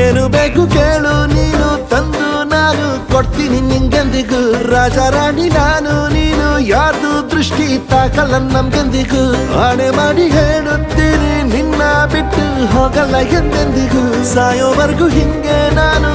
ಏನು ಬೇಕು ಕೇಳು, ನೀನು ತಂದು ನಾನು ಕೊಡ್ತೀನಿ ನಿಂಗೆಂದಿಗೂ. ರಾಜ ರಾಣಿ ನಾನು, ನೀನು ಯಾರ್ದು ದೃಷ್ಟಿ ತಾಕಲ್ಲ ನಮ್ಗೆಂದಿಗೂ. ಆಣೆ ಮಾಡಿ ಹೇಳುತ್ತೀನಿ, ನಿನ್ನ ಬಿಟ್ಟು ಹೋಗಲ್ಲ ಎಂದೆಂದಿಗೂ. ಸಾಯೋವರೆಗೂ ಹಿಂಗೆ ನಾನು